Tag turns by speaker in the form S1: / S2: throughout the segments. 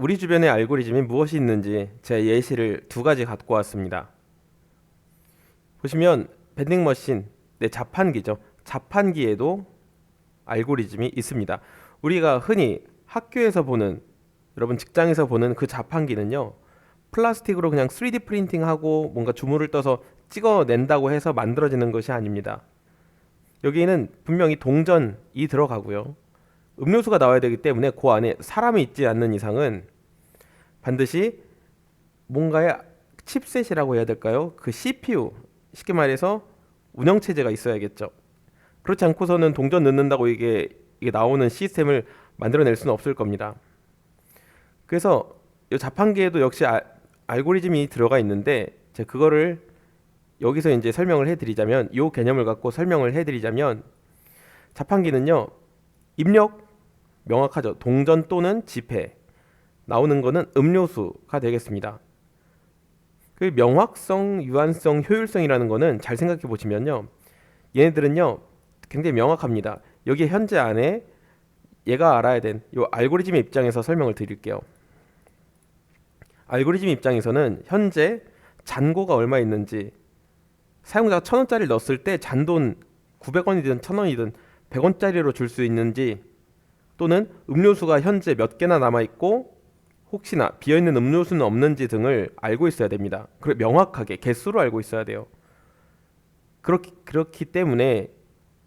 S1: 우리 주변의 알고리즘이 무엇이 있는지 제 예시를 두 가지 갖고 왔습니다. 보시면 밴딩 머신, 네, 자판기죠. 자판기에도 알고리즘이 있습니다. 우리가 흔히 학교에서 보는 여러분 직장에서 보는 그 자판기는요. 플라스틱으로 그냥 3D 프린팅하고 뭔가 주물을 떠서 찍어낸다고 해서 만들어지는 것이 아닙니다. 여기에는 분명히 동전이 들어가고요. 음료수가 나와야 되기 때문에 그 안에 사람이 있지 않는 이상은 반드시 뭔가의 칩셋이라고 해야 될까요? 그 CPU 쉽게 말해서 운영 체제가 있어야겠죠. 그렇지 않고서는 동전 넣는다고 이게 이게 나오는 시스템을 만들어낼 수는 없을 겁니다. 그래서 이 자판기에도 역시 아, 알고리즘이 들어가 있는데 제가 그거를 여기서 이제 설명을 해드리자면 이 개념을 갖고 설명을 해드리자면 자판기는요 입력 명확하죠 동전 또는 지폐 나오는 거는 음료수가 되겠습니다. 그 명확성, 유한성, 효율성이라는 거는 잘 생각해 보시면요 얘네들은요 굉장히 명확합니다. 여기 현재 안에 얘가 알아야 된 이 알고리즘의 입장에서 설명을 드릴게요. 알고리즘 입장에서는 현재 잔고가 얼마 있는지 사용자가 천 원짜리를 넣었을 때 잔돈 900원이든 천 원이든 100원짜리로 줄 수 있는지 또는 음료수가 현재 몇 개나 남아 있고 혹시나 비어 있는 음료수는 없는지 등을 알고 있어야 됩니다. 그래 명확하게 개수로 알고 있어야 돼요. 그렇기 그렇기 때문에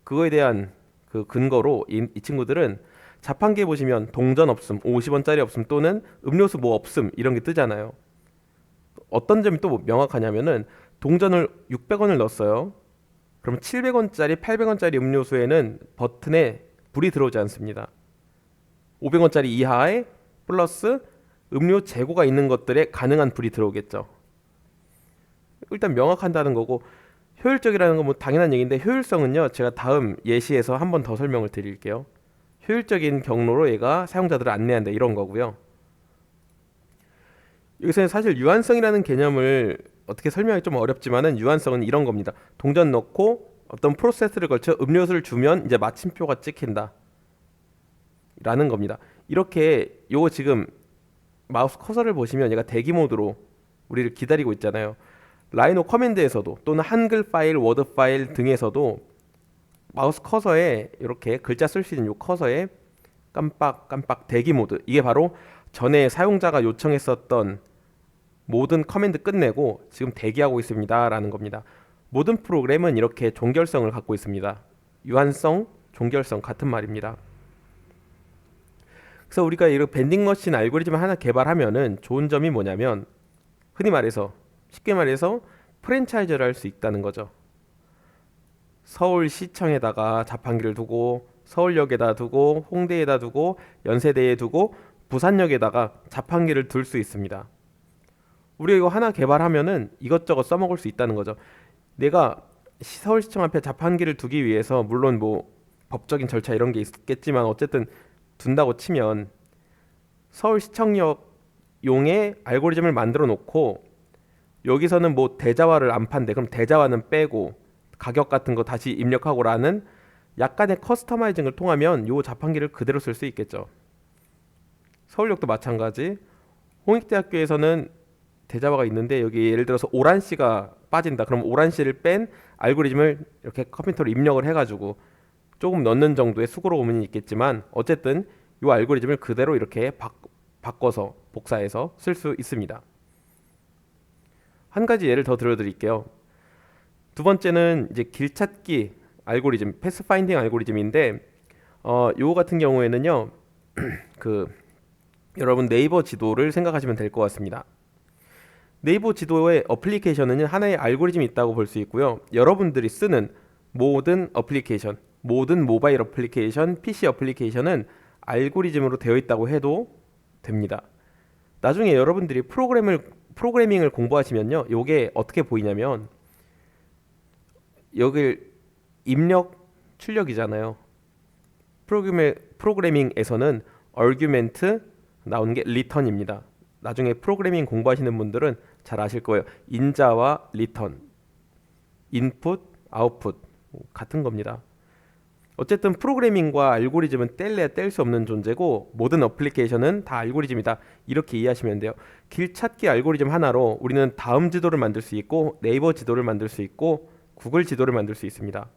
S1: 그거에 대한 그 근거로 이, 이 친구들은 자판기에 보시면 동전 없음, 50원짜리 없음 또는 음료수 뭐 없음 이런 게 뜨잖아요. 어떤 점이 또 명확하냐면은 동전을 600원을 넣었어요. 그럼 700원짜리, 800원짜리 음료수에는 버튼에 불이 들어오지 않습니다. 500원짜리 이하에 플러스 음료 재고가 있는 것들에 가능한 불이 들어오겠죠. 일단 명확한다는 거고 효율적이라는 건 뭐 당연한 얘기인데 효율성은요 제가 다음 예시에서 한 번 더 설명을 드릴게요. 효율적인 경로로 얘가 사용자들을 안내한다 이런 거고요. 여기서는 사실 유한성이라는 개념을 어떻게 설명하기 좀 어렵지만은 유한성은 이런 겁니다. 동전 넣고 어떤 프로세스를 거쳐 음료수를 주면 이제 마침표가 찍힌다. 라는 겁니다. 이렇게 요거 지금 마우스 커서를 보시면 얘가 대기 모드로 우리를 기다리고 있잖아요. 라이노 커맨드에서도 또는 한글 파일, 워드 파일 등에서도 마우스 커서에 이렇게 글자 쓸 수 있는 요 커서에 깜빡 깜빡 대기 모드 이게 바로 전에 사용자가 요청했었던 모든 커맨드 끝내고 지금 대기하고 있습니다라는 겁니다. 모든 프로그램은 이렇게 종결성을 갖고 있습니다. 유한성, 종결성 같은 말입니다. 그래서 우리가 이런 밴딩 머신 알고리즘을 하나 개발하면은 좋은 점이 뭐냐면 흔히 말해서 쉽게 말해서 프랜차이즈를 할 수 있다는 거죠. 서울시청에다가 자판기를 두고 서울역에다 두고 홍대에다 두고 연세대에 두고 부산역에다가 자판기를 둘 수 있습니다. 우리가 이거 하나 개발하면은 이것저것 써먹을 수 있다는 거죠. 내가 서울시청 앞에 자판기를 두기 위해서 물론 뭐 법적인 절차 이런 게 있겠지만 어쨌든 둔다고 치면 서울시청역 용의 알고리즘을 만들어 놓고 여기서는 뭐 대자화를 안 판대 그럼 대자화는 빼고 가격 같은 거 다시 입력하고라는 약간의 커스터마이징을 통하면 요 자판기를 그대로 쓸 수 있겠죠. 서울역도 마찬가지. 홍익대학교에서는 대자화가 있는데 여기 예를 들어서 오란 씨가 빠진다. 그럼 오란 씨를 뺀 알고리즘을 이렇게 컴퓨터로 입력을 해가지고 조금 넣는 정도의 수고로 고민이 있겠지만 어쨌든 이 알고리즘을 그대로 이렇게 바, 바꿔서 복사해서 쓸 수 있습니다. 한 가지 예를 더 들어드릴게요. 두 번째는 이제 길 찾기 알고리즘, 패스 파인딩 알고리즘인데 어, 요 같은 경우에는요. 그 여러분 네이버 지도를 생각하시면 될 것 같습니다. 네이버 지도의 어플리케이션은 하나의 알고리즘이 있다고 볼 수 있고요. 여러분들이 쓰는 모든 어플리케이션, 모든 모바일 어플리케이션, PC 어플리케이션은 알고리즘으로 되어 있다고 해도 됩니다. 나중에 여러분들이 프로그램을 프로그래밍을 공부하시면요. 요게 어떻게 보이냐면 여기 입력 출력이잖아요. 프로그래밍 프로그래밍에서는 얼규멘트 나오는 게 리턴입니다. 나중에 프로그래밍 공부하시는 분들은 잘 아실 거예요. 인자와 인풋, 아웃풋 같은 겁니다. 어쨌든 프로그래밍과 알고리즘은 뗄래야 뗄 수 없는 존재고 모든 어플리케이션은 다 알고리즘이다. 이렇게 이해하시면 돼요. 길 찾기 알고리즘 하나로 우리는 다음 지도를 만들 수 있고 네이버 지도를 만들 수 있고 구글 지도를 만들 수 있습니다.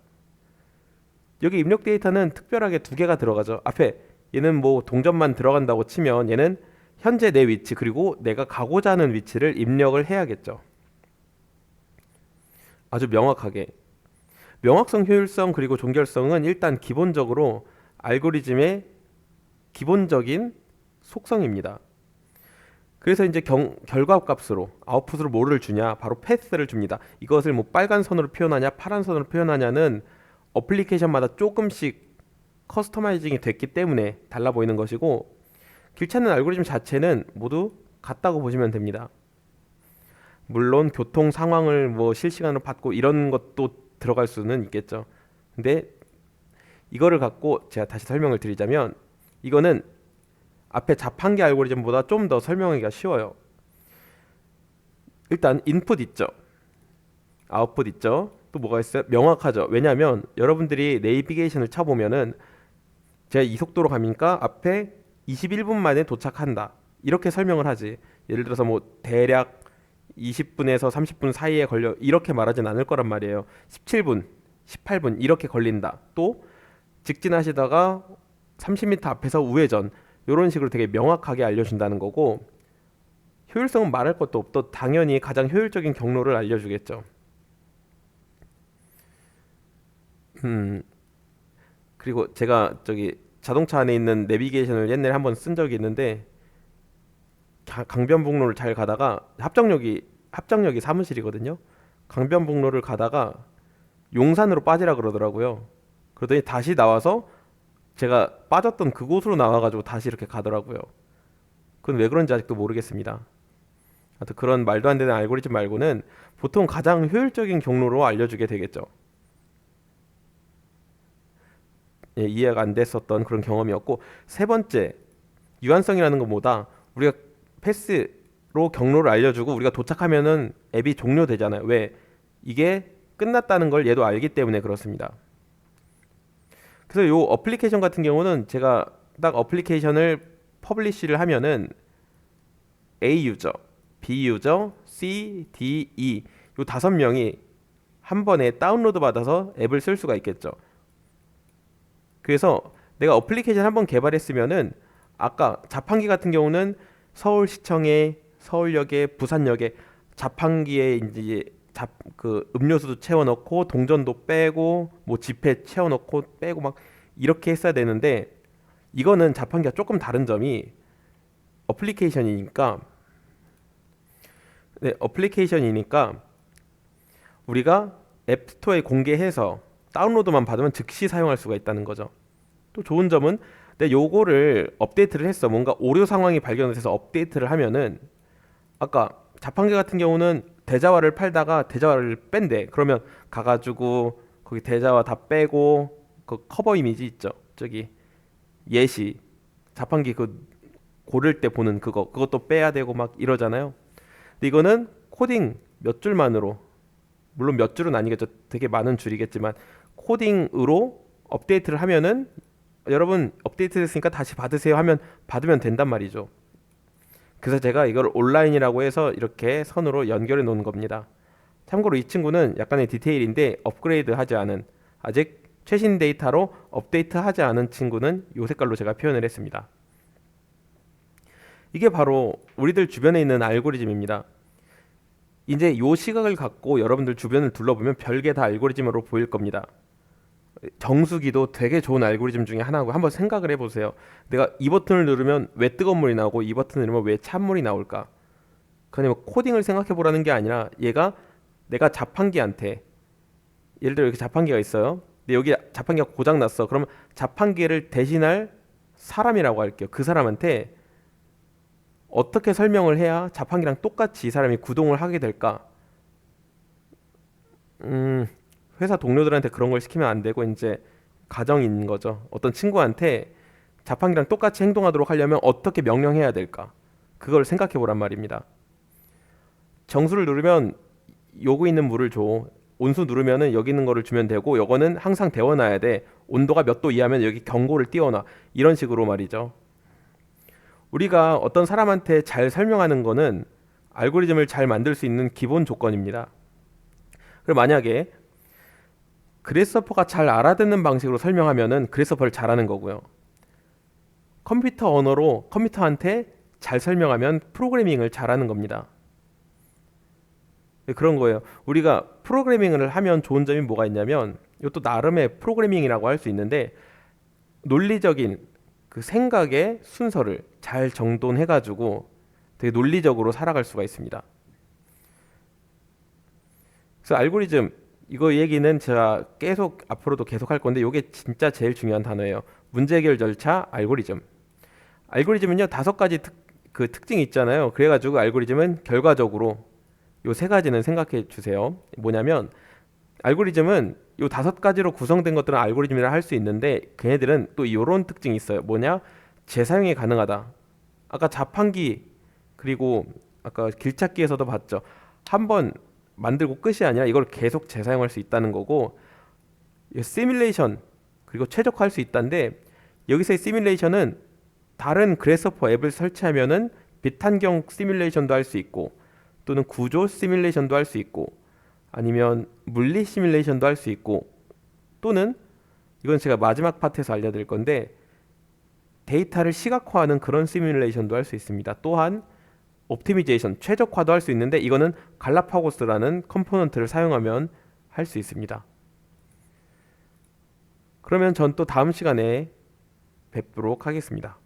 S1: 여기 입력 데이터는 특별하게 두 개가 들어가죠. 앞에 얘는 뭐 동전만 들어간다고 치면 얘는 현재 내 위치 그리고 내가 가고자 하는 위치를 입력을 해야겠죠. 아주 명확하게 명확성, 효율성 그리고 종결성은 일단 기본적으로 알고리즘의 기본적인 속성입니다. 그래서 이제 경, 결과 값으로 아웃풋으로 뭐를 주냐 바로 패스를 줍니다. 이것을 뭐 빨간 선으로 표현하냐 파란 선으로 표현하냐는 어플리케이션마다 조금씩 커스터마이징이 됐기 때문에 달라 보이는 것이고 길 찾는 알고리즘 자체는 모두 같다고 보시면 됩니다. 물론 교통 상황을 뭐 실시간으로 받고 이런 것도 들어갈 수는 있겠죠. 근데 이거를 갖고 제가 다시 설명을 드리자면 이거는 앞에 자판기 알고리즘보다 좀 더 설명하기가 쉬워요. 일단 인풋 있죠. 아웃풋 있죠. 또 뭐가 있어요? 명확하죠. 왜냐하면 여러분들이 네이비게이션을 쳐보면은 제가 이 속도로 가니까 앞에 21분 만에 도착한다. 이렇게 설명을 하지. 예를 들어서 뭐 대략 20분에서 30분 사이에 걸려 이렇게 말하진 않을 거란 말이에요. 17분, 18분 이렇게 걸린다. 또 직진하시다가 30m 앞에서 우회전 이런 식으로 되게 명확하게 알려준다는 거고 효율성은 말할 것도 없도 당연히 가장 효율적인 경로를 알려주겠죠. 음 그리고 제가 저기 자동차 안에 있는 내비게이션을 옛날에 한번 쓴 적이 있는데 강변북로를 잘 가다가 합정역이 합정역이 사무실이거든요. 강변북로를 가다가 용산으로 빠지라 그러더라고요. 그러더니 다시 나와서 제가 빠졌던 그곳으로 나와가지고 다시 이렇게 가더라고요. 그건 왜 그런지 아직도 모르겠습니다. 하여튼 그런 말도 안 되는 알고리즘 말고는 보통 가장 효율적인 경로로 알려주게 되겠죠. 예, 이해가 안 됐었던 그런 경험이었고 세 번째 유한성이라는 것보다 우리가 패스로 경로를 알려주고 우리가 도착하면은 앱이 종료되잖아요. 왜? 이게 끝났다는 걸 얘도 알기 때문에 그렇습니다. 그래서 요 어플리케이션 같은 경우는 제가 딱 어플리케이션을 퍼블리시를 하면은 A 유저, B 유저, C, D, E 요 다섯 명이 한 번에 다운로드 받아서 앱을 쓸 수가 있겠죠. 그래서 내가 어플리케이션 한 번 개발했으면은 아까 자판기 같은 경우는 서울시청에 서울역에 부산역에 자판기에 이제 잡, 그 음료수도 채워 넣고 동전도 빼고 뭐 지폐 채워 넣고 빼고 막 이렇게 했어야 되는데 이거는 자판기가 조금 다른 점이 어플리케이션이니까 네, 어플리케이션이니까 우리가 앱스토어에 공개해서 다운로드만 받으면 즉시 사용할 수가 있다는 거죠. 또 좋은 점은 근데 요거를 업데이트를 했어. 뭔가 오류 상황이 발견돼서 업데이트를 하면은 아까 자판기 같은 경우는 대자화를 팔다가 대자화를 뺀대. 그러면 가가지고 거기 대자화 다 빼고 그 커버 이미지 있죠. 저기 예시 자판기 그 고를 때 보는 그거 그것도 빼야 되고 막 이러잖아요. 근데 이거는 코딩 몇 줄만으로 물론 몇 줄은 아니겠죠. 되게 많은 줄이겠지만 코딩으로 업데이트를 하면은 여러분 업데이트 됐으니까 다시 받으세요 하면 받으면 된단 말이죠. 그래서 제가 이걸 온라인이라고 해서 이렇게 선으로 연결해 놓은 겁니다. 참고로 이 친구는 약간의 디테일인데 업그레이드 하지 않은 아직 최신 데이터로 업데이트 하지 않은 친구는 요 색깔로 제가 표현을 했습니다. 이게 바로 우리들 주변에 있는 알고리즘입니다. 이제 요 시각을 갖고 여러분들 주변을 둘러보면 별게 다 알고리즘으로 보일 겁니다. 정수기도 되게 좋은 알고리즘 중에 하나고 한번 생각을 해보세요. 내가 이 버튼을 누르면 왜 뜨거운 물이 나오고 이 버튼을 누르면 왜 찬물이 나올까? 그냥 뭐 코딩을 생각해 보라는 게 아니라 얘가 내가 자판기한테 예를 들어 이렇게 자판기가 있어요. 근데 여기 자판기가 고장 났어. 그러면 자판기를 대신할 사람이라고 할게요. 그 사람한테 어떻게 설명을 해야 자판기랑 똑같이 이 사람이 구동을 하게 될까? 음, 회사 동료들한테 그런 걸 시키면 안 되고 이제 가정인 거죠. 어떤 친구한테 자판기랑 똑같이 행동하도록 하려면 어떻게 명령해야 될까? 그걸 생각해 보란 말입니다. 정수를 누르면 요구 있는 물을 줘. 온수 누르면은 여기 있는 거를 주면 되고 요거는 항상 데워놔야 돼. 온도가 몇 도 이하면 여기 경고를 띄워놔 이런 식으로 말이죠. 우리가 어떤 사람한테 잘 설명하는 거는 알고리즘을 잘 만들 수 있는 기본 조건입니다. 그리고 만약에 그래서퍼가 잘 알아듣는 방식으로 설명하면은 그래서퍼를 잘하는 거고요. 컴퓨터 언어로 컴퓨터한테 잘 설명하면 프로그래밍을 잘하는 겁니다. 네, 그런 거예요. 우리가 프로그래밍을 하면 좋은 점이 뭐가 있냐면 이것도 나름의 프로그래밍이라고 할 수 있는데 논리적인 그 생각의 순서를 잘 정돈해 가지고 되게 논리적으로 살아갈 수가 있습니다. 그래서 알고리즘 이거 얘기는 제가 계속 앞으로도 계속 할 건데 이게 진짜 제일 중요한 단어예요. 문제 해결 절차 알고리즘. 알고리즘은요 다섯 가지 특, 그 특징이 있잖아요. 그래가지고 알고리즘은 결과적으로 요 세 가지는 생각해 주세요. 뭐냐면 알고리즘은 요 다섯 가지로 구성된 것들은 알고리즘이라 할 수 있는데 걔네들은 또 이런 특징이 있어요. 뭐냐 재사용이 가능하다. 아까 자판기 그리고 아까 길찾기에서도 봤죠. 한번 만들고 끝이 아니라 이걸 계속 재사용할 수 있다는 거고 시뮬레이션 그리고 최적화할 수 있다는데 여기서의 시뮬레이션은 다른 그래서퍼 앱을 설치하면은 빛환경 시뮬레이션도 할 수 있고 또는 구조 시뮬레이션도 할 수 있고 아니면 물리 시뮬레이션도 할 수 있고 또는 이건 제가 마지막 파트에서 알려드릴 건데 데이터를 시각화하는 그런 시뮬레이션도 할 수 있습니다. 또한 옵티미제이션 최적화도 할 수 있는데 이거는 갈라파고스라는 컴포넌트를 사용하면 할 수 있습니다. 그러면 전 또 다음 시간에 뵙도록 하겠습니다.